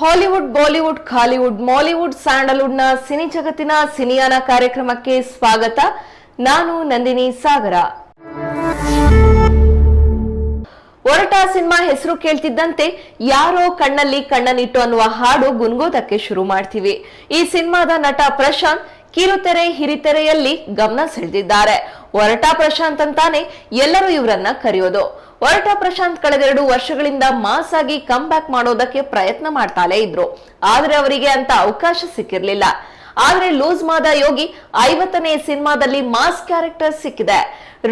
Hollywood, Bollywood, Kollywood, Mollywood, ಸ್ಯಾಂಡಲ್ವುಡ್ನ cine ಜಗತ್ತಿನ ಸಿನಿಯಾನ ಕಾರ್ಯಕ್ರಮಕ್ಕೆ ಸ್ವಾಗತ. ನಾನು ನಂದಿನಿ ಸಾಗರ. ಒರಟ ಸಿನಿಮಾ ಹೆಸರು ಕೇಳ್ತಿದ್ದಂತೆ ಯಾರೋ ಕಣ್ಣಲ್ಲಿ ಕಣ್ಣನಿಟ್ಟು ಅನ್ನುವ ಹಾಡು ಗುನ್ಗೋದಕ್ಕೆ ಶುರು ಮಾಡ್ತೀವಿ. ಈ ಸಿನಿಮಾದ ನಟ ಪ್ರಶಾಂತ್ ಕಿರುತೆರೆ ಹಿರಿತೆರೆಯಲ್ಲಿ ಗಮನ ಸೆಳೆದಿದ್ದಾರೆ. ಒರಟ ಪ್ರಶಾಂತ್ ಅಂತಾನೆ ಎಲ್ಲರೂ ಇವರನ್ನ ಕರೆಯೋದು. ಒರಟ ಪ್ರಶಾಂತ್ ಕಳೆದೆರಡು ವರ್ಷಗಳಿಂದ ಮಾಸ್ ಆಗಿ ಕಮ್ ಬ್ಯಾಕ್ ಮಾಡೋದಕ್ಕೆ ಪ್ರಯತ್ನ ಮಾಡ್ತಾಲೇ ಇದ್ರು. ಆದ್ರೆ ಅವರಿಗೆ ಅಂತ ಅವಕಾಶ ಸಿಕ್ಕಿರ್ಲಿಲ್ಲ. ಆದ್ರೆ ಲೂಸ್ ಮಾದ ಯೋಗಿ ಐವತ್ತನೇ ಸಿನಿಮಾದಲ್ಲಿ ಮಾಸ್ ಕ್ಯಾರೆಕ್ಟರ್ ಸಿಕ್ಕಿದೆ.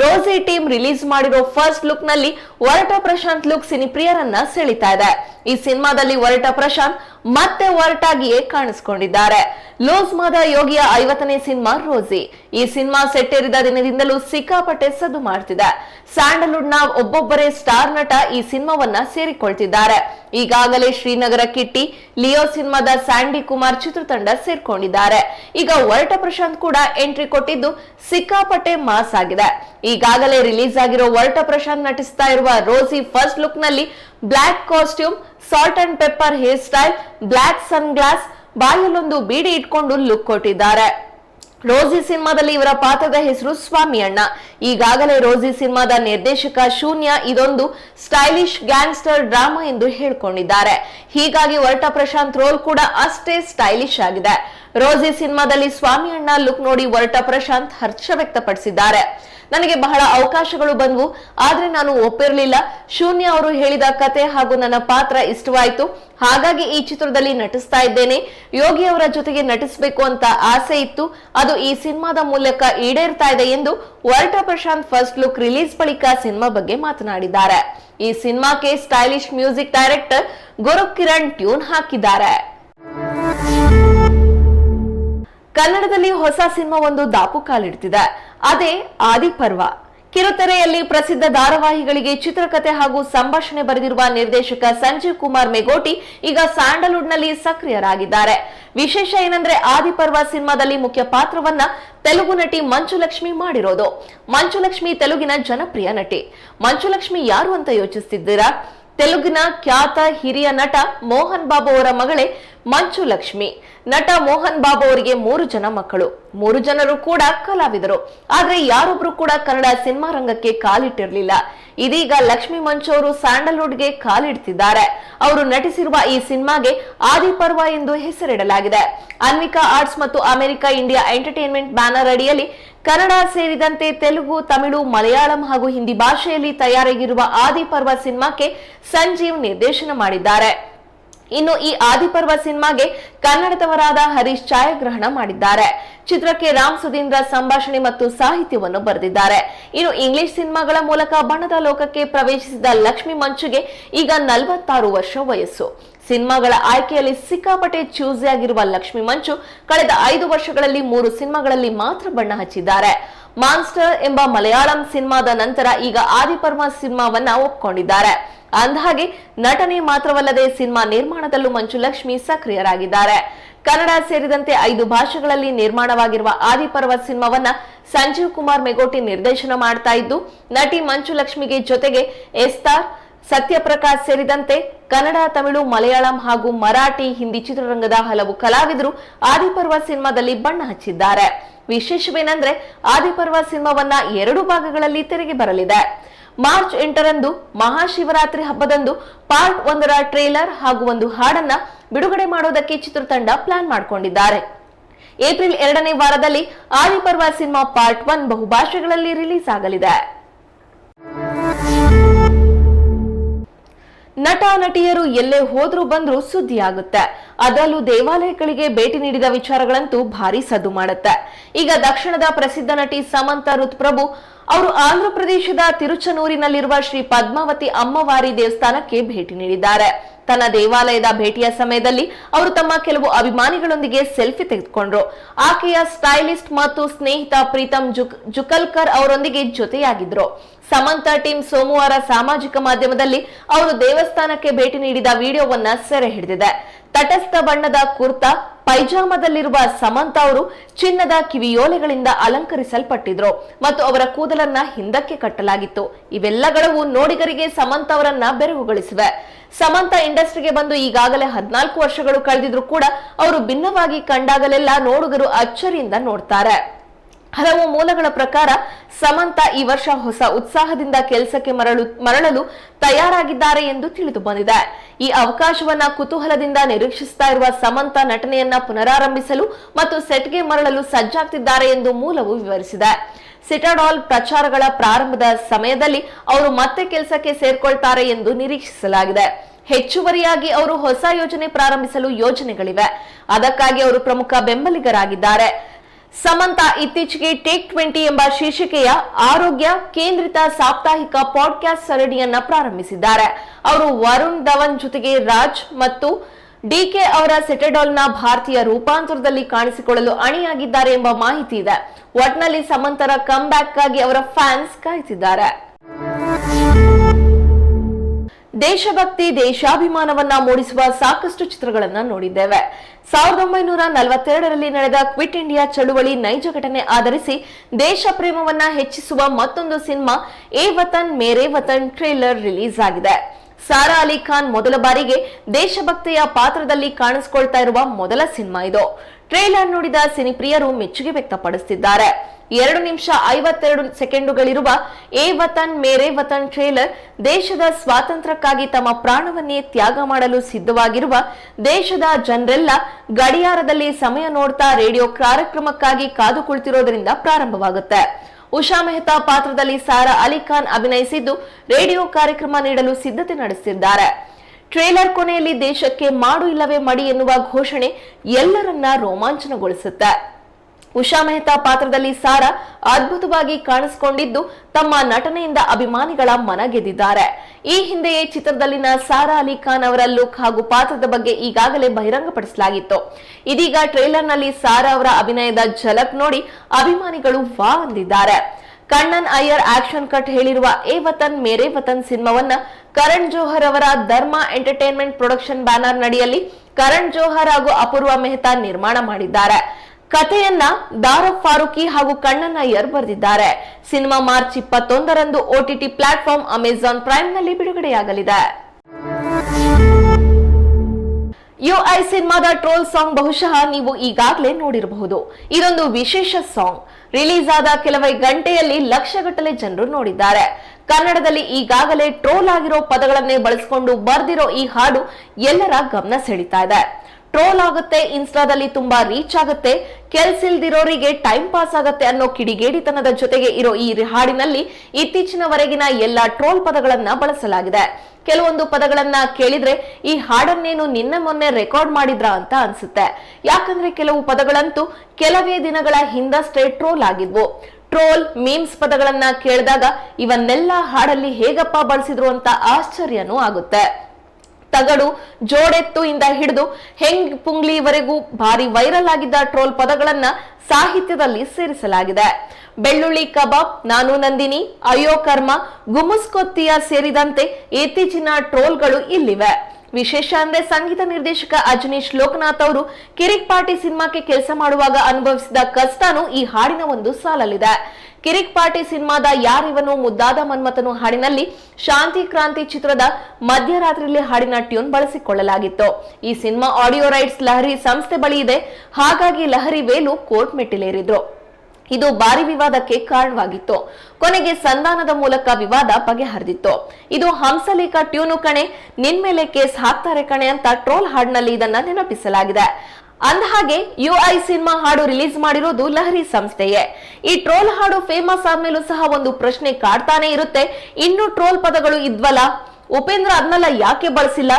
ರೋಸಿ ಟೀಮ್ ರಿಲೀಸ್ ಮಾಡಿರೋ ಫಸ್ಟ್ ಲುಕ್ನಲ್ಲಿ ಒರಟ ಪ್ರಶಾಂತ್ ಲುಕ್ ಸಿನಿಪ್ರಿಯರನ್ನ ಸೆಳಿತಾ ಇದೆ. ಈ ಸಿನಿಮಾದಲ್ಲಿ ಒರಟ ಪ್ರಶಾಂತ್ ಮತ್ತೆ ಒರಟಾಗಿಯೇ ಕಾಣಿಸ್ಕೊಂಡಿದ್ದಾರೆ. ಲೂಸ್ ಮಾದ ಯೋಗಿಯ ಐವತ್ತನೇ ಸಿನಿಮಾ ರೋಸಿ. ಈ ಸಿನಿಮಾ ಸೆಟ್ಟೇರಿದ ದಿನದಿಂದಲೂ ಸಿಕ್ಕಾಪಟ್ಟೆ ಸದ್ದು ಮಾಡ್ತಿದೆ. ಸ್ಯಾಂಡಲ್ವುಡ್ನ ಒಬ್ಬೊಬ್ಬರೇ ಸ್ಟಾರ್ ನಟ ಈ ಸಿನಿಮಾವನ್ನ ಸೇರಿಕೊಳ್ತಿದ್ದಾರೆ. ಈಗಾಗಲೇ ಶ್ರೀನಗರ ಕಿಟ್ಟಿ, ಲಿಯೋ ಸಿನಿಮಾದ ಸ್ಯಾಂಡಿ ಕುಮಾರ್ ಚಿತ್ರತಂಡ ಸೇರ್ಕೊಂಡಿದ್ದಾರೆ. ಈಗ ಒರಟ ಪ್ರಶಾಂತ್ ಕೂಡ ಎಂಟ್ರಿ ಕೊಟ್ಟಿದ್ದು ಸಿಕ್ಕಾಪಟ್ಟೆ ಮಾಸ್ ಆಗಿದೆ. ಈಗಾಗಲೇ ರಿಲೀಸ್ ಆಗಿರೋ ಒರಟ ಪ್ರಶಾಂತ್ ನಟಿಸ್ತಾ ಇರುವ ರೋಸಿ first ಲುಕ್ನಲ್ಲಿ black costume salt and pepper hair style black sun glass ಬಾಯಲ್ಲೊಂದು ಬೀಡಿ ಇಟ್ಕೊಂಡು ಲುಕ್ ಕೊಟ್ಟಿದ್ದಾರೆ. ರೋಸಿ ಸಿನಿಮಾದಲ್ಲಿ ಇವರ ಪಾತ್ರದ ಹೆಸರು ಸ್ವಾಮಿ ಅಣ್ಣ. ಈಗಾಗಲೇ ರೋಜಿ ಸಿನಿಮಾದ ನಿರ್ದೇಶಕ ಶೂನ್ಯ ಇದೊಂದು ಸ್ಟೈಲಿಶ್ ಗ್ಯಾಂಗ್ಸ್ಟರ್ ಡ್ರಾಮಾ ಎಂದು ಹೇಳಿಕೊಂಡಿದ್ದಾರೆ. ಹೀಗಾಗಿ ಒರಟ ಪ್ರಶಾಂತ್ ರೋಲ್ ಕೂಡ ಅಷ್ಟೇ ಸ್ಟೈಲಿಶ್ ಆಗಿದೆ. ರೋಜಿ ಸಿನಿಮಾದಲ್ಲಿ ಸ್ವಾಮಿ ಅಣ್ಣ ಲುಕ್ ನೋಡಿ ವರ್ಟ ಪ್ರಶಾಂತ್ ಹರ್ಷ ವ್ಯಕ್ತಪಡಿಸಿದ್ದಾರೆ. ನನಗೆ ಬಹಳ ಅವಕಾಶಗಳು ಬಂದ್ವು. ಆದ್ರೆ ನಾನು ಒಪ್ಪಿರಲಿಲ್ಲ. ಶೂನ್ಯ ಅವರು ಹೇಳಿದ ಕತೆ ಹಾಗೂ ನನ್ನ ಪಾತ್ರ ಇಷ್ಟವಾಯ್ತು. ಹಾಗಾಗಿ ಈ ಚಿತ್ರದಲ್ಲಿ ನಟಿಸ್ತಾ ಇದ್ದೇನೆ. ಯೋಗಿ ಅವರ ಜೊತೆಗೆ ನಟಿಸಬೇಕು ಅಂತ ಆಸೆ ಇತ್ತು. ಅದು ಈ ಸಿನಿಮಾದ ಮೂಲಕ ಈಡೇರ್ತಾ ಇದೆ ಎಂದು Orata Prashanth first look release ಬಳಿಕ ಸಿನಿಮಾ ಬಗ್ಗೆ ಮಾತನಾಡಿದ್ದಾರೆ. ಈ ಸಿನಿಮಾಕ್ಕೆ stylish music director Guru Kiran tune ಹಾಕಿದ್ದಾರೆ. ಕನ್ನಡದಲ್ಲಿ ಹೊಸ ಸಿನಿಮಾ ಒಂದು ದಾಪು ಕಾಲಿಡ್ತಿದೆ. ಅದೇ ಆದಿಪರ್ವ ಕಿರುತೆರೆಯಲ್ಲಿ ಪ್ರಸಿದ್ಧ ಧಾರಾವಾಹಿಗಳಿಗೆ ಚಿತ್ರಕಥೆ ಹಾಗೂ ಸಂಭಾಷಣೆ ಬರೆದಿರುವ ನಿರ್ದೇಶಕ ಸಂಜೀವ್ ಕುಮಾರ್ ಮೆಗೋಟಿ ಈಗ ಸ್ಯಾಂಡಲ್ವುಡ್ನಲ್ಲಿ ಸಕ್ರಿಯರಾಗಿದ್ದಾರೆ. ವಿಶೇಷ ಏನಂದ್ರೆ ಆದಿಪರ್ವ ಸಿನಿಮಾದಲ್ಲಿ ಮುಖ್ಯ ಪಾತ್ರವನ್ನ ತೆಲುಗು ನಟಿ ಮಂಚುಲಕ್ಷ್ಮಿ ಮಾಡಿರೋದು. ಮಂಚುಲಕ್ಷ್ಮಿ ತೆಲುಗಿನ ಜನಪ್ರಿಯ ನಟಿ. ಮಂಚುಲಕ್ಷ್ಮಿ ಯಾರು ಅಂತ ಯೋಚಿಸ್ತಿದ್ದೀರಾ? ತೆಲುಗಿನ ಖ್ಯಾತ ಹಿರಿಯ ನಟ ಮೋಹನ್ ಬಾಬು ಅವರ ಮಗಳೇ ಮಂಚು ಲಕ್ಷ್ಮಿ. ನಟ ಮೋಹನ್ ಬಾಬು ಅವರಿಗೆ ಮೂರು ಜನ ಮಕ್ಕಳು. ಮೂರು ಜನರು ಕೂಡ ಕಲಾವಿದರು. ಆದ್ರೆ ಯಾರೊಬ್ರು ಕೂಡ ಕನ್ನಡ ಸಿನಿಮಾ ರಂಗಕ್ಕೆ ಕಾಲಿಟ್ಟಿರ್ಲಿಲ್ಲ. ಇದೀಗ ಲಕ್ಷ್ಮಿ ಮಂಚು ಅವರು ಸ್ಯಾಂಡಲ್ವುಡ್ಗೆ ಕಾಲಿಡ್ತಿದ್ದಾರೆ. ಅವರು ನಟಿಸಿರುವ ಈ ಸಿನಿಮಾಗೆ ಆದಿಪರ್ವ ಎಂದು ಹೆಸರಿಡಲಾಗಿದೆ. ಅನ್ವಿಕಾ ಆರ್ಟ್ಸ್ ಮತ್ತು ಅಮೆರಿಕ ಇಂಡಿಯಾ ಎಂಟರ್ಟೈನ್ಮೆಂಟ್ ಬ್ಯಾನರ್ ಅಡಿಯಲ್ಲಿ ಕನ್ನಡ ಸೇರಿದಂತೆ ತೆಲುಗು, ತಮಿಳು, ಮಲಯಾಳಂ ಹಾಗೂ ಹಿಂದಿ ಭಾಷೆಯಲ್ಲಿ ತಯಾರಾಗಿರುವ ಆದಿಪರ್ವ ಸಿನಿಮಾಕ್ಕೆ ಸಂಜೀವ್ ನಿರ್ದೇಶನ ಮಾಡಿದ್ದಾರೆ. ಇನ್ನು ಈ ಆದಿಪರ್ವ ಸಿನಿಮಾಗೆ ಕನ್ನಡದವರಾದ ಹರೀಶ್ ಛಾಯಾಗ್ರಹಣ ಮಾಡಿದ್ದಾರೆ. ಚಿತ್ರಕ್ಕೆ ರಾಮ್ ಸುಧೀಂದ್ರ ಸಂಭಾಷಣೆ ಮತ್ತು ಸಾಹಿತ್ಯವನ್ನು ಬರೆದಿದ್ದಾರೆ. ಇನ್ನು ಇಂಗ್ಲಿಷ್ ಸಿನಿಮಾಗಳ ಮೂಲಕ ಬಣ್ಣದ ಲೋಕಕ್ಕೆ ಪ್ರವೇಶಿಸಿದ ಲಕ್ಷ್ಮಿ ಮಂಚುಗೆ ಈಗ ನಲವತ್ತಾರು ವರ್ಷ ವಯಸ್ಸು. ಸಿನಿಮಾಗಳ ಆಯ್ಕೆಯಲ್ಲಿ ಸಿಕ್ಕಾಪಟ್ಟೆ ಚೂಸಿ ಆಗಿರುವ ಲಕ್ಷ್ಮಿ ಮಂಚು ಕಳೆದ ಐದು ವರ್ಷಗಳಲ್ಲಿ ಮೂರು ಸಿನಿಮಾಗಳಲ್ಲಿ ಮಾತ್ರ ಬಣ್ಣ ಹಚ್ಚಿದ್ದಾರೆ. ಮಾನ್ಸ್ಟರ್ ಎಂಬ ಮಲಯಾಳಂ ಸಿನಿಮಾದ ನಂತರ ಈಗ ಆದಿಪರ್ವ ಸಿನಿಮಾವನ್ನ ಒಪ್ಪಿಕೊಂಡಿದ್ದಾರೆ ಅಂದಹಾಗೆ, ನಟನೆ ಮಾತ್ರವಲ್ಲದೆ ಸಿನಿಮಾ ನಿರ್ಮಾಣದಲ್ಲೂ ಮಂಚು ಲಕ್ಷ್ಮಿ ಸಕ್ರಿಯರಾಗಿದ್ದಾರೆ. ಕನ್ನಡ ಸೇರಿದಂತೆ ಐದು ಭಾಷೆಗಳಲ್ಲಿ ನಿರ್ಮಾಣವಾಗಿರುವ ಆದಿಪರ್ವ ಸಿನಿಮಾವನ್ನ ಸಂಜೀವ್ ಕುಮಾರ್ ಮೆಗೋಟಿ ನಿರ್ದೇಶನ ಮಾಡ್ತಾ ಇದ್ದು, ನಟಿ ಮಂಚು ಲಕ್ಷ್ಮಿಗೆ ಜೊತೆಗೆ ಎಸ್ತಾರ್ ಸತ್ಯಪ್ರಕಾಶ್ ಸೇರಿದಂತೆ ಕನ್ನಡ, ತಮಿಳು, ಮಲಯಾಳಂ ಹಾಗೂ ಮರಾಠಿ, ಹಿಂದಿ ಚಿತ್ರರಂಗದ ಹಲವು ಕಲಾವಿದರು ಆದಿಪರ್ವ ಸಿನಿಮಾದಲ್ಲಿ ಬಣ್ಣ ಹಚ್ಚಿದ್ದಾರೆ. ವಿಶೇಷವೇನೆಂದ್ರೆ ಆದಿಪರ್ವ ಸಿನಿಮಾವನ್ನ ಎರಡು ಭಾಗಗಳಲ್ಲಿ ತೆರೆಗೆ ಬರಲಿದೆ. ಮಾರ್ಚ್ ಎಂಟರಂದು ಮಹಾಶಿವರಾತ್ರಿ ಹಬ್ಬದಂದು ಪಾರ್ಟ್ ಒಂದರ ಟ್ರೇಲರ್ ಹಾಗೂ ಒಂದು ಹಾಡನ್ನ ಬಿಡುಗಡೆ ಮಾಡೋದಕ್ಕೆ ಚಿತ್ರತಂಡ ಪ್ಲಾನ್ ಮಾಡಿಕೊಂಡಿದ್ದಾರೆ. ಏಪ್ರಿಲ್ ಎರಡನೇ ವಾರದಲ್ಲಿ ಆದಿಪರ್ವ ಸಿನಿಮಾ ಪಾರ್ಟ್ ಒನ್ ಬಹುಭಾಷೆಗಳಲ್ಲಿ ರಿಲೀಸ್ ಆಗಲಿದೆ. ನಟ ನಟಿಯರು ಎಲ್ಲೇ ಹೋದ್ರೂ ಬಂದ್ರೂ ಸುದ್ದಿಯಾಗುತ್ತೆ. ಅದರಲ್ಲೂ ದೇವಾಲಯಗಳಿಗೆ ಭೇಟಿ ನೀಡಿದ ವಿಚಾರಗಳಂತೂ ಭಾರಿ ಸದ್ದು ಮಾಡುತ್ತೆ. ಈಗ ದಕ್ಷಿಣದ ಪ್ರಸಿದ್ಧ ನಟಿ ಸಮಂತ ರುತ್ಪ್ರಭು ಅವರು ಆಂಧ್ರ ಪ್ರದೇಶದ ತಿರುಚನೂರಿನಲ್ಲಿರುವ ಶ್ರೀ ಪದ್ಮಾವತಿ ಅಮ್ಮವಾರಿ ದೇವಸ್ಥಾನಕ್ಕೆ ಭೇಟಿ ನೀಡಿದ್ದಾರೆ. ತನ್ನ ದೇವಾಲಯದ ಭೇಟಿಯ ಸಮಯದಲ್ಲಿ ಅವರು ತಮ್ಮ ಕೆಲವು ಅಭಿಮಾನಿಗಳೊಂದಿಗೆ ಸೆಲ್ಫಿ ತೆಗೆದುಕೊಂಡ್ರು. ಆಕೆಯ ಸ್ಟೈಲಿಸ್ಟ್ ಮತ್ತು ಸ್ನೇಹಿತ ಪ್ರೀತಮ್ ಜುಕ್, ಜುಕಲ್ಕರ್ ಅವರೊಂದಿಗೆ ಜೊತೆಯಾಗಿದ್ರು. ಸಮಂತ ಟೀಮ್ ಸೋಮವಾರ ಸಾಮಾಜಿಕ ಮಾಧ್ಯಮದಲ್ಲಿ ಅವರು ದೇವಸ್ಥಾನಕ್ಕೆ ಭೇಟಿ ನೀಡಿದ ವಿಡಿಯೋವನ್ನ ಸೆರೆ ಹಿಡಿದಿದೆ. ತಟಸ್ಥ ಬಣ್ಣದ ಕುರ್ತಾ, ಪೈಜಾಮದಲ್ಲಿರುವ ಸಮಂತ ಅವರು ಚಿನ್ನದ ಕಿವಿಯೋಲೆಗಳಿಂದ ಅಲಂಕರಿಸಲ್ಪಟ್ಟಿದ್ರು ಮತ್ತು ಅವರ ಕೂದಲನ್ನ ಹಿಂದಕ್ಕೆ ಕಟ್ಟಲಾಗಿತ್ತು. ಇವೆಲ್ಲಗಳವು ನೋಡಿಗರಿಗೆ ಸಮಂತ ಅವರನ್ನ ಬೆರಗುಗೊಳಿಸಿವೆ. ಸಮಂತ ಇಂಡಸ್ಟ್ರಿಗೆ ಬಂದು ಈಗಾಗಲೇ ಹದಿನಾಲ್ಕು ವರ್ಷಗಳು ಕಳೆದಿದ್ರು ಕೂಡ ಅವರು ಭಿನ್ನವಾಗಿ ಕಂಡಾಗಲೆಲ್ಲ ನೋಡುಗರು ಅಚ್ಚರಿಯಿಂದ ನೋಡ್ತಾರೆ. ಹಲವು ಮೂಲಗಳ ಪ್ರಕಾರ ಸಮಂತ ಈ ವರ್ಷ ಹೊಸ ಉತ್ಸಾಹದಿಂದ ಕೆಲಸಕ್ಕೆ ಮರಳು ಮರಳಲು ತಯಾರಾಗಿದ್ದಾರೆ ಎಂದು ತಿಳಿದು ಬಂದಿದೆ. ಈ ಅವಕಾಶವನ್ನ ಕುತೂಹಲದಿಂದ ನಿರೀಕ್ಷಿಸ್ತಾ ಇರುವ ಸಮಂತ ನಟನೆಯನ್ನ ಪುನರಾರಂಭಿಸಲು ಮತ್ತು ಸೆಟ್ಗೆ ಮರಳಲು ಸಜ್ಜಾಗ್ತಿದ್ದಾರೆ ಎಂದು ಮೂಲವು ವಿವರಿಸಿದೆ. ಸಿಟಾಡಾಲ್ ಪ್ರಚಾರಗಳ ಪ್ರಾರಂಭದ ಸಮಯದಲ್ಲಿ ಅವರು ಮತ್ತೆ ಕೆಲಸಕ್ಕೆ ಸೇರ್ಕೊಳ್ತಾರೆ ಎಂದು ನಿರೀಕ್ಷಿಸಲಾಗಿದೆ. ಹೆಚ್ಚುವರಿಯಾಗಿ ಅವರು ಹೊಸ ಯೋಜನೆ ಪ್ರಾರಂಭಿಸಲು ಯೋಜನೆಗಳಿವೆ. ಅದಕ್ಕಾಗಿ ಅವರು ಪ್ರಮುಖ ಬೆಂಬಲಿಗರಾಗಿದ್ದಾರೆ. ಸಮಂತ ಇತ್ತೀಚೆಗೆ ಟೇಕ್ ಟ್ವೆಂಟಿ ಎಂಬ ಶೀರ್ಷಿಕೆಯ ಆರೋಗ್ಯ ಕೇಂದ್ರಿತ ಸಾಪ್ತಾಹಿಕ ಪಾಡ್ಕಾಸ್ಟ್ ಸರಣಿಯನ್ನ ಪ್ರಾರಂಭಿಸಿದ್ದಾರೆ. ಅವರು ವರುಣ್ ಧವನ್ ಜೊತೆಗೆ ರಾಜ್ ಮತ್ತು ಡಿಕೆ ಅವರ ಸೆಟೆಡಾಲ್ನ ಭಾರತೀಯ ರೂಪಾಂತರದಲ್ಲಿ ಕಾಣಿಸಿಕೊಳ್ಳಲು ಅಣಿಯಾಗಿದ್ದಾರೆ ಎಂಬ ಮಾಹಿತಿ ಇದೆ. ಒಟ್ನಲ್ಲಿ ಸಮಂತರ ಕಮ್ ಬ್ಯಾಕ್ಗಾಗಿ ಅವರ ಫ್ಯಾನ್ಸ್ ಕಾಯ್ತಿದ್ದಾರೆ. ದೇಶಭಕ್ತಿ, ದೇಶಾಭಿಮಾನವನ್ನ ಮೂಡಿಸುವ ಸಾಕಷ್ಟು ಚಿತ್ರಗಳನ್ನ ನೋಡಿದ್ದೇವೆ. ಸಾವಿರದ ಒಂಬೈನೂರ ನಲವತ್ತೆರಡರಲ್ಲಿ ನಡೆದ ಕ್ವಿಟ್ ಇಂಡಿಯಾ ಚಳುವಳಿ ನೈಜ ಘಟನೆ ಆಧರಿಸಿ ದೇಶ ಪ್ರೇಮವನ್ನ ಹೆಚ್ಚಿಸುವ ಮತ್ತೊಂದು cinema A Watan, Mere Watan trailer release ಆಗಿದೆ. ಸಾರಾ ಅಲಿ ಖಾನ್ ಮೊದಲ ಬಾರಿಗೆ ದೇಶಭಕ್ತಿಯ ಪಾತ್ರದಲ್ಲಿ ಕಾಣಿಸಿಕೊಳ್ತಾ ಇರುವ ಮೊದಲ ಸಿನಿಮಾ ಇದು. ಟ್ರೇಲರ್ ನೋಡಿದ ಸಿನಿಪ್ರಿಯರು ಮೆಚ್ಚುಗೆ ವ್ಯಕ್ತಪಡಿಸುತ್ತಿದ್ದಾರೆ ಎರಡು ನಿಮಿಷ ಐವತ್ತೆರಡು ಸೆಕೆಂಡುಗಳಿರುವ A Watan Mere Watan trailer ದೇಶದ ಸ್ವಾತಂತ್ರ್ಯಕ್ಕಾಗಿ ತಮ್ಮ ಪ್ರಾಣವನ್ನೇ ತ್ಯಾಗ ಮಾಡಲು ಸಿದ್ಧವಾಗಿರುವ ದೇಶದ ಜನರೆಲ್ಲ ಗಡಿಯಾರದಲ್ಲಿ ಸಮಯ ನೋಡ್ತಾ ರೇಡಿಯೋ ಕಾರ್ಯಕ್ರಮಕ್ಕಾಗಿ ಕಾದು ಕುಳಿತಿರೋದರಿಂದ ಪ್ರಾರಂಭವಾಗುತ್ತೆ. ಉಷಾ ಮೆಹ್ತಾ ಪಾತ್ರದಲ್ಲಿ ಸಾರಾ ಅಲಿಖಾನ್ ಅಭಿನಯಿಸಿದ್ದು, ರೇಡಿಯೋ ಕಾರ್ಯಕ್ರಮ ನೀಡಲು ಸಿದ್ಧತೆ ನಡೆಸಿದ್ದಾರೆ. ಟ್ರೇಲರ್ ಕೊನೆಯಲ್ಲಿ ದೇಶಕ್ಕೆ ಮಾಡು ಇಲ್ಲವೇ ಮಡಿ ಎನ್ನುವ ಘೋಷಣೆ ಎಲ್ಲರನ್ನ ರೋಮಾಂಚನಗೊಳಿಸುತ್ತೆ. ಉಷಾ ಮೆಹ್ತಾ ಪಾತ್ರದಲ್ಲಿ ಸಾರಾ ಅದ್ಭುತವಾಗಿ ಕಾಣಿಸಿಕೊಂಡಿದ್ದು ತಮ್ಮ ನಟನೆಯಿಂದ ಅಭಿಮಾನಿಗಳ ಮನ ಗೆದ್ದಿದ್ದಾರೆ ಈ ಹಿಂದೆಯೇ ಚಿತ್ರದಲ್ಲಿನ ಸಾರಾ ಅಲಿ ಖಾನ್ ಅವರ ಲುಕ್ ಹಾಗೂ ಪಾತ್ರದ ಬಗ್ಗೆ ಈಗಾಗಲೇ ಬಹಿರಂಗಪಡಿಸಲಾಗಿತ್ತು. ಇದೀಗ ಟ್ರೇಲರ್ನಲ್ಲಿ ಸಾರಾ ಅವರ ಅಭಿನಯದ ಝಲಕ್ ನೋಡಿ ಅಭಿಮಾನಿಗಳು ವಾ ಅಂದಿದ್ದಾರೆ. ಕಣ್ಣನ್ ಅಯ್ಯರ್ ಆಕ್ಷನ್ ಕಟ್ ಹೇಳಿರುವ ಎ ವತನ್ ಮೇರೆ ವತನ್ ಸಿನಿಮಾವನ್ನ ಕರಣ್ ಜೋಹರ್ ಅವರ ಧರ್ಮ ಎಂಟರ್ಟೈನ್ಮೆಂಟ್ ಪ್ರೊಡಕ್ಷನ್ ಬ್ಯಾನರ್ ನಡಿಯಲ್ಲಿ ಕರಣ್ ಜೋಹರ್ ಹಾಗೂ ಅಪೂರ್ವ ಮೆಹ್ತಾ ನಿರ್ಮಾಣ ಮಾಡಿದ್ದಾರೆ. ಕಥೆಯನ್ನ ದಾರಫ್ ಫಾರೂಕಿ ಹಾಗೂ ಕಣ್ಣನ್ನ ಅಯ್ಯರ್ ಬರೆದಿದ್ದಾರೆ. ಸಿನಿಮಾ ಮಾರ್ಚ್ ಇಪ್ಪತ್ತೊಂದರಂದು ಓಟಿಟಿ ಪ್ಲಾಟ್ಫಾರ್ಮ್ ಅಮೆಜಾನ್ ಪ್ರೈಮ್ನಲ್ಲಿ ಬಿಡುಗಡೆಯಾಗಲಿದೆ. ಯುಐ ಸಿನಿಮಾದ ಟ್ರೋಲ್ ಸಾಂಗ್ ಬಹುಶಃ ನೀವು ಈಗಾಗಲೇ ನೋಡಿರಬಹುದು. ಇದೊಂದು ವಿಶೇಷ ಸಾಂಗ್. ರಿಲೀಸ್ ಆದ ಕೆಲವೇ ಗಂಟೆಯಲ್ಲಿ ಲಕ್ಷಗಟ್ಟಲೆ ಜನರು ನೋಡಿದ್ದಾರೆ. ಕನ್ನಡದಲ್ಲಿ ಈಗಾಗಲೇ ಟ್ರೋಲ್ ಆಗಿರೋ ಪದಗಳನ್ನೇ ಬಳಸಿಕೊಂಡು ಬರ್ದಿರೋ ಈ ಹಾಡು ಎಲ್ಲರ ಗಮನ ಸೆಳೀತಾ ಇದೆ. ಟ್ರೋಲ್ ಆಗುತ್ತೆ, ಇನ್ಸ್ಟಾದಲ್ಲಿ ತುಂಬಾ ರೀಚ್ ಆಗುತ್ತೆ. ಕೆಲ್ಸ ಇಲ್ದಿರೋರಿಗೆ ಟೈಮ್ ಪಾಸ್ ಆಗುತ್ತೆ ಅನ್ನೋ ಕಿಡಿಗೇಡಿತನದ ಜೊತೆಗೆ ಇರೋ ಈ ಹಾಡಿನಲ್ಲಿ ಇತ್ತೀಚಿನವರೆಗಿನ ಎಲ್ಲಾ ಟ್ರೋಲ್ ಪದಗಳನ್ನ ಬಳಸಲಾಗಿದೆ. ಕೆಲವೊಂದು ಪದಗಳನ್ನ ಕೇಳಿದ್ರೆ, ಈ ಹಾಡನ್ನೇನು ನಿನ್ನೆ ಮೊನ್ನೆ ರೆಕಾರ್ಡ್ ಮಾಡಿದ್ರ ಅಂತ ಅನ್ಸುತ್ತೆ. ಯಾಕಂದ್ರೆ ಕೆಲವು ಪದಗಳಂತೂ ಕೆಲವೇ ದಿನಗಳ ಹಿಂದಷ್ಟೇ ಟ್ರೋಲ್ ಆಗಿದ್ವು. ಟ್ರೋಲ್, ಮೀಮ್ಸ್ ಪದಗಳನ್ನ ಕೇಳಿದಾಗ ಇವನ್ನೆಲ್ಲ ಹಾಡಲ್ಲಿ ಹೇಗಪ್ಪ ಬಳಸಿದ್ರು ಅಂತ ಆಶ್ಚರ್ಯನೂ ಆಗುತ್ತೆ. ತಗಡು ಜೋಡೆತ್ತು ಇಂದ ಹಿಡಿದು ಹೆಂಗ್ ಪುಂಗ್ಲಿವರೆಗೂ ಭಾರಿ ವೈರಲ್ ಆಗಿದ್ದ ಟ್ರೋಲ್ ಪದಗಳನ್ನ ಸಾಹಿತ್ಯದಲ್ಲಿ ಸೇರಿಸಲಾಗಿದೆ. ಬೆಳ್ಳುಳ್ಳಿ ಕಬಾಬ್, ನಾನು ನಂದಿನಿ, ಅಯ್ಯೋ ಕರ್ಮ, ಗುಮುಸ್ಕೊತ್ತಿಯ ಸೇರಿದಂತೆ ಇತ್ತೀಚಿನ ಟ್ರೋಲ್ಗಳು ಇಲ್ಲಿವೆ. ವಿಶೇಷ ಅಂದ್ರೆ ಸಂಗೀತ ನಿರ್ದೇಶಕ ಅಜನೀಶ್ ಲೋಕನಾಥ್ ಅವರು ಕಿರಿಕ್ ಪಾರ್ಟಿ ಸಿನಿಮಾಕ್ಕೆ ಕೆಲಸ ಮಾಡುವಾಗ ಅನುಭವಿಸಿದ ಕಷ್ಟನೂ ಈ ಹಾಡಿನ ಒಂದು ಸಾಲಲ್ಲಿದೆ. ಕಿರಿಕ್ ಪಾರ್ಟಿ ಸಿನಿಮಾದ ಯಾರಿವನು ಮುದ್ದಾದ ಮನ್ಮಥನು ಹಾಡಿನಲ್ಲಿ ಶಾಂತಿ ಕ್ರಾಂತಿ ಚಿತ್ರದ ಮಧ್ಯರಾತ್ರಿಯಲ್ಲಿ ಹಾಡಿನ ಟ್ಯೂನ್ ಬಳಸಿಕೊಳ್ಳಲಾಗಿತ್ತು. ಈ ಸಿನಿಮಾ ಆಡಿಯೋ ರೈಟ್ಸ್ ಲಹರಿ ಸಂಸ್ಥೆ ಬಳಿ ಇದೆ. ಹಾಗಾಗಿ ಲಹರಿ ವೇಲು ಕೋರ್ಟ್ ಮೆಟ್ಟಿಲೇರಿದ್ರು. ಇದು ಭಾರಿ ವಿವಾದಕ್ಕೆ ಕಾರಣವಾಗಿತ್ತು. ಕೊನೆಗೆ ಸಂಧಾನದ ಮೂಲಕ ವಿವಾದ ಬಗೆಹರಿದಿತ್ತು. ಇದು ಹಂಸಲೇಖ ಟ್ಯೂನು ಕಣೆ ನಿನ್ಮೇಲೆ ಕೇಸ್ ಹಾಕ್ತಾರೆ ಕಣೆ ಅಂತ ಟ್ರೋಲ್ ಹಾಡ್ನಲ್ಲಿ ಇದನ್ನ ನೆನಪಿಸಲಾಗಿದೆ. ಅಂದಹಾಗೆ ಯುಐ ಸಿನಿಮಾ ಹಾಡು ರಿಲೀಸ್ ಮಾಡಿರೋದು ಲಹರಿ ಸಂಸ್ಥೆಯೇ. ಈ ಟ್ರೋಲ್ ಹಾಡು ಫೇಮಸ್ ಆದ್ಮೇಲೂ ಸಹ ಒಂದು ಪ್ರಶ್ನೆ ಕಾಡ್ತಾನೆ ಇರುತ್ತೆ. ಇನ್ನು ಟ್ರೋಲ್ ಪದಗಳು ಇದ್ವಲ್ಲ? ಉಪೇಂದ್ರ ಅದನ್ನೆಲ್ಲ ಯಾಕೆ ಬಳಸಿಲ್ಲ?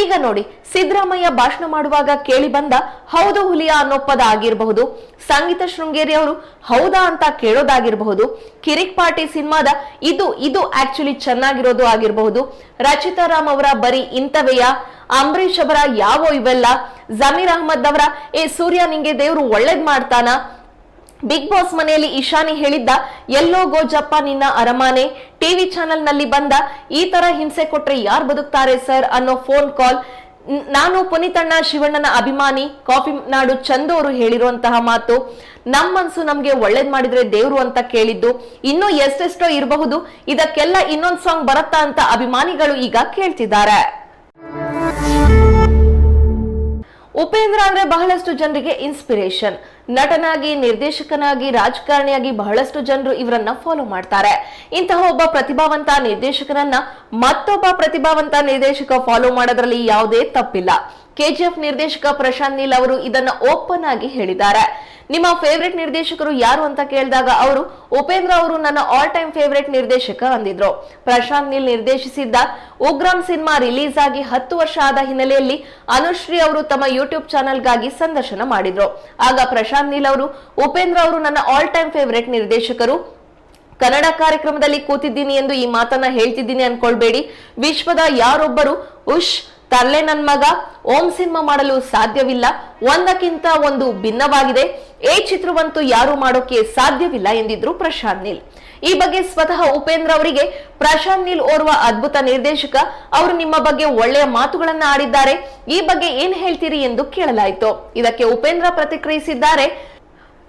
ಈಗ ನೋಡಿ, ಸಿದ್ದರಾಮಯ್ಯ ಭಾಷಣ ಮಾಡುವಾಗ ಕೇಳಿ ಬಂದ ಹೌದು ಹುಲಿಯ ಅನ್ನೋ ಪದ ಆಗಿರಬಹುದು, ಸಂಗೀತ ಶೃಂಗೇರಿ ಅವರು ಹೌದಾ ಅಂತ ಕೇಳೋದಾಗಿರಬಹುದು, ಕಿರಿಕ್ ಪಾರ್ಟಿ ಸಿನಿಮಾದ ಇದು ಇದು ಆಕ್ಚುಲಿ ಚೆನ್ನಾಗಿರೋದು ಆಗಿರಬಹುದು, ರಚಿತಾ ರಾಮ್ ಅವರ ಬರೀ ಇಂಥವೆಯ, ಅಂಬರೀಷ್ ಅವರ ಯಾವೋ ಇವೆಲ್ಲ, ಜಮೀರ್ ಅಹಮದ್ ಅವರ, ಏ ಸೂರ್ಯ ನಿಂಗೆ ದೇವ್ರು ಒಳ್ಳೇದ್ ಮಾಡ್ತಾನ? ಬಿಗ್ ಬಾಸ್ ಮನೆಯಲ್ಲಿ ಇಶಾನಿ ಹೇಳಿದ್ದ, ಎಲ್ಲೋ ಗೋಜಪ್ಪ ನಿನ್ನ ಅರಮಾನೆ. ಟಿವಿ ಚಾನೆಲ್ನಲ್ಲಿ ಬಂದ, ಈ ತರ ಹಿಂಸೆ ಕೊಟ್ರೆ ಯಾರು ಬದುಕ್ತಾರೆ ಸರ್? ಅನ್ನೋ ಫೋನ್ ಕಾಲ್. ನಾನು ಪುನೀತಣ್ಣ ಶಿವಣ್ಣನ ಅಭಿಮಾನಿ, ಕಾಫಿ ನಾಡು ಚಂದು ಅವರು ಹೇಳಿರುವಂತಹ ಮಾತು. ನಮ್ಮ ಮನ್ಸು ನಮ್ಗೆ ಒಳ್ಳೇದ್ ಮಾಡಿದ್ರೆ ದೇವ್ರು ಅಂತ ಕೇಳಿದ್ದು. ಇನ್ನೂ ಎಷ್ಟೆಷ್ಟೋ ಇರಬಹುದು, ಇದಕ್ಕೆಲ್ಲ ಇನ್ನೊಂದ್ ಸಾಂಗ್ ಬರತ್ತಾ ಅಂತ ಅಭಿಮಾನಿಗಳು ಈಗ ಕೇಳ್ತಿದ್ದಾರೆ. ಉಪೇಂದ್ರ ಅಂದ್ರೆ ಬಹಳಷ್ಟು ಜನರಿಗೆ ಇನ್ಸ್ಪಿರೇಷನ್ ನಟನಾಗಿ, ನಿರ್ದೇಶಕನಾಗಿ, ರಾಜಕಾರಣಿಯಾಗಿ ಬಹಳಷ್ಟು ಜನರು ಇವರನ್ನ ಫಾಲೋ ಮಾಡ್ತಾರೆ. ಇಂತಹ ಒಬ್ಬ ಪ್ರತಿಭಾವಂತ ನಿರ್ದೇಶಕನನ್ನ ಮತ್ತೊಬ್ಬ ಪ್ರತಿಭಾವಂತ ನಿರ್ದೇಶಕ ಫಾಲೋ ಮಾಡೋದ್ರಲ್ಲಿ ಯಾವುದೇ ತಪ್ಪಿಲ್ಲ. ಕೆಜಿಎಫ್ ನಿರ್ದೇಶಕ ಪ್ರಶಾಂತ್ ನೀಲ್ ಅವರು ಇದನ್ನ ಓಪನ್ ಆಗಿ ಹೇಳಿದ್ದಾರೆ. ನಿಮ್ಮ ಫೇವ್ರೆಟ್ ನಿರ್ದೇಶಕರು ಯಾರು ಅಂತ ಕೇಳಿದಾಗ ಅವರು, ಉಪೇಂದ್ರ ಅವರು ನನ್ನ ಆಲ್ ಟೈಮ್ ಫೇವ್ರೆಟ್ ನಿರ್ದೇಶಕ ಅಂದಿದ್ರು. ಪ್ರಶಾಂತ್ ನೀಲ್ ನಿರ್ದೇಶಿಸಿದ್ದ ಉಗ್ರಂ ಸಿನಿಮಾ ರಿಲೀಸ್ ಆಗಿ ಹತ್ತು ವರ್ಷ ಆದ ಹಿನ್ನೆಲೆಯಲ್ಲಿ ಅನುಶ್ರೀ ಅವರು ತಮ್ಮ ಯೂಟ್ಯೂಬ್ ಚಾನೆಲ್ಗಾಗಿ ಸಂದರ್ಶನ ಮಾಡಿದ್ರು. ಆಗ ಪ್ರಶಾಂತ್ ನೀಲ್ ಅವರು, ಉಪೇಂದ್ರ ಅವರು ನನ್ನ ಆಲ್ ಟೈಮ್ ಫೇವ್ರೆಟ್ ನಿರ್ದೇಶಕರು, ಕನ್ನಡ ಕಾರ್ಯಕ್ರಮದಲ್ಲಿ ಕೂತಿದ್ದೀನಿ ಎಂದು ಈ ಮಾತನ್ನ ಹೇಳ್ತಿದ್ದೀನಿ ಅನ್ಕೊಳ್ಬೇಡಿ. ವಿಶ್ವದ ಯಾರೊಬ್ಬರು ಉಶ್ ತರ್ಲೆ ನನ್ ಮಗ, ಓಂ ಸಿನಿಮಾ ಮಾಡಲು ಸಾಧ್ಯವಿಲ್ಲ. ಒಂದಕ್ಕಿಂತ ಒಂದು ಭಿನ್ನವಾಗಿದೆ. ಈ ಚಿತ್ರವಂತೂ ಯಾರು ಮಾಡೋಕೆ ಸಾಧ್ಯವಿಲ್ಲ ಎಂದಿದ್ರು ಪ್ರಶಾಂತ್ ನೀಲ್. ಈ ಬಗ್ಗೆ ಸ್ವತಃ ಉಪೇಂದ್ರ ಅವರಿಗೆ ಪ್ರಶಾಂತ್ ನೀಲ್ ಓರ್ವ ಅದ್ಭುತ ನಿರ್ದೇಶಕ. ಅವರು ನಿಮ್ಮ ಬಗ್ಗೆ ಒಳ್ಳೆಯ ಮಾತುಗಳನ್ನ ಆಡಿದ್ದಾರೆ. ಈ ಬಗ್ಗೆ ಏನ್ ಹೇಳ್ತೀರಿ ಎಂದು ಕೇಳಲಾಯಿತು. ಇದಕ್ಕೆ ಉಪೇಂದ್ರ ಪ್ರತಿಕ್ರಿಯಿಸಿದ್ದಾರೆ.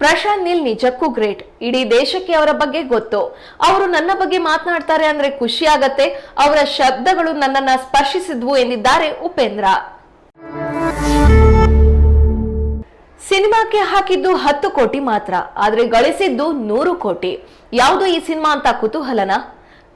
ಪ್ರಶಾಂತ್ ನೀಲ್ ನಿಜಕ್ಕೂ ಗ್ರೇಟ್. ಇಡೀ ದೇಶಕ್ಕೆ ಅವರ ಬಗ್ಗೆ ಗೊತ್ತು. ಅವರು ನನ್ನ ಬಗ್ಗೆ ಮಾತನಾಡ್ತಾರೆ ಅಂದ್ರೆ ಖುಷಿ ಆಗತ್ತೆ. ಅವರ ಶಬ್ದಗಳು ನನ್ನನ್ನ ಸ್ಪರ್ಶಿಸಿದ್ವು ಎಂದಿದ್ದಾರೆ ಉಪೇಂದ್ರ. ಸಿನಿಮಾಕ್ಕೆ ಹಾಕಿದ್ದು ಹತ್ತು ಕೋಟಿ ಮಾತ್ರ, ಆದ್ರೆ ಗಳಿಸಿದ್ದು ನೂರು ಕೋಟಿ. ಯಾವುದು ಈ ಸಿನಿಮಾ ಅಂತ ಕುತೂಹಲನ?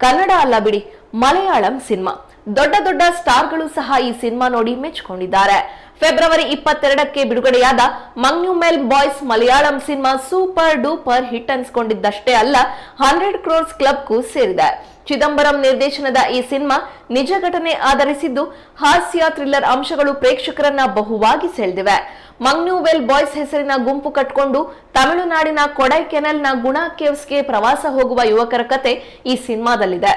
ಕನ್ನಡ ಅಲ್ಲ ಬಿಡಿ, ಮಲಯಾಳಂ ಸಿನಿಮಾ. ದೊಡ್ಡ ದೊಡ್ಡ ಸ್ಟಾರ್ಗಳು ಸಹ ಈ ಸಿನಿಮಾ ನೋಡಿ ಮೆಚ್ಚಿಕೊಂಡಿದ್ದಾರೆ. ಫೆಬ್ರವರಿ ಇಪ್ಪತ್ತೆರಡಕ್ಕೆ ಬಿಡುಗಡೆಯಾದ ಮಂಗ್ಯುಮೆಲ್ ಬಾಯ್ಸ್ ಮಲಯಾಳಂ ಸಿನಿಮಾ ಸೂಪರ್ ಡೂಪರ್ ಹಿಟ್ ಅನ್ಸ್ಕೊಂಡಿದ್ದಷ್ಟೇ ಅಲ್ಲ, ಹಂಡ್ರೆಡ್ ಕ್ರೋರ್ಸ್ ಕ್ಲಬ್ಗೂ ಸೇರಿದೆ. ಚಿದಂಬರಂ ನಿರ್ದೇಶನದ ಈ ಸಿನಿಮಾ ನಿಜ ಘಟನೆ ಆಧರಿಸಿದ್ದು, ಹಾಸ್ಯ ಥ್ರಿಲ್ಲರ್ ಅಂಶಗಳು ಪ್ರೇಕ್ಷಕರನ್ನ ಬಹುವಾಗಿ ಸೆಳೆದಿವೆ. ಮಂಗ್ನೂವೆಲ್ ಬಾಯ್ಸ್ ಹೆಸರಿನ ಗುಂಪು ಕಟ್ಕೊಂಡು ತಮಿಳುನಾಡಿನ ಕೊಡೈಕೆನಲ್ನ ಗುಣ ಕೇವ್ಸ್ಗೆ ಪ್ರವಾಸ ಹೋಗುವ ಯುವಕರ ಕತೆ ಈ ಸಿನಿಮಾದಲ್ಲಿದೆ.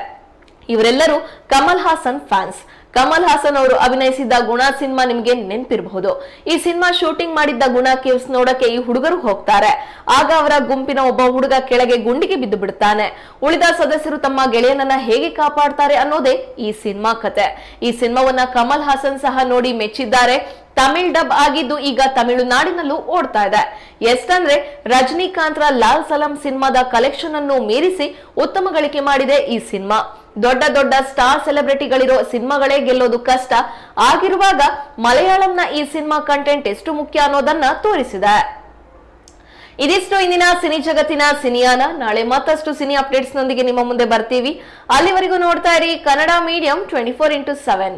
ಇವರೆಲ್ಲರೂ ಕಮಲ್ ಹಾಸನ್ ಫ್ಯಾನ್ಸ್. ಕಮಲ್ ಹಾಸನ್ ಅವರು ಅಭಿನಯಿಸಿದ್ದ ಗುಣ ಸಿನಿಮಾ ನಿಮ್ಗೆ ನೆನಪಿರಬಹುದು. ಈ ಸಿನಿಮಾ ಶೂಟಿಂಗ್ ಮಾಡಿದ್ದ ಗುಣ ಕೇವ್ಸ್ ನೋಡಕ್ಕೆ ಈ ಹುಡುಗರು ಹೋಗ್ತಾರೆ. ಆಗ ಅವರ ಗುಂಪಿನ ಒಬ್ಬ ಹುಡುಗ ಕೆಳಗೆ ಗುಂಡಿಗೆ ಬಿದ್ದು ಬಿಡ್ತಾನೆ. ಉಳಿದ ಸದಸ್ಯರು ತಮ್ಮ ಗೆಳೆಯನನ್ನ ಹೇಗೆ ಕಾಪಾಡ್ತಾರೆ ಅನ್ನೋದೇ ಈ ಸಿನಿಮಾ ಕತೆ. ಈ ಸಿನಿಮಾವನ್ನ ಕಮಲ್ ಹಾಸನ್ ಸಹ ನೋಡಿ ಮೆಚ್ಚಿದ್ದಾರೆ. ತಮಿಳ್ ಡಬ್ ಆಗಿದ್ದು ಈಗ ತಮಿಳುನಾಡಿನಲ್ಲೂ ಓಡ್ತಾ ಇದೆ. ಎಷ್ಟಂದ್ರೆ ರಜನಿಕಾಂತ್ರ ಲಾಲ್ ಸಲಂ ಸಿನಿಮಾದ ಕಲೆಕ್ಷನ್ ಅನ್ನು ಮೀರಿಸಿ ಉತ್ತಮ ಗಳಿಕೆ ಮಾಡಿದೆ ಈ ಸಿನಿಮಾ. ದೊಡ್ಡ ದೊಡ್ಡ ಸ್ಟಾರ್ ಸೆಲೆಬ್ರಿಟಿಗಳಿರೋ ಸಿನಿಮಾಗಳೇ ಗೆಲ್ಲೋದು ಕಷ್ಟ. ಆಗಿರುವಾಗ ಮಲಯಾಳಂನ ಈ ಸಿನಿಮಾ ಕಂಟೆಂಟ್ ಎಷ್ಟು ಮುಖ್ಯ ಅನ್ನೋದನ್ನ ತೋರಿಸಿದೆ. ಇದಿಷ್ಟು ಇಂದಿನ ಸಿನಿ ಜಗತ್ತಿನ ಸಿನಿಯಾನ. ನಾಳೆ ಮತ್ತಷ್ಟು ಸಿನಿ ಅಪ್ಡೇಟ್ಸ್ ನೊಂದಿಗೆ ನಿಮ್ಮ ಮುಂದೆ ಬರ್ತೀವಿ. ಅಲ್ಲಿವರೆಗೂ ನೋಡ್ತಾ ಇರಿ Kannada medium twenty four into seven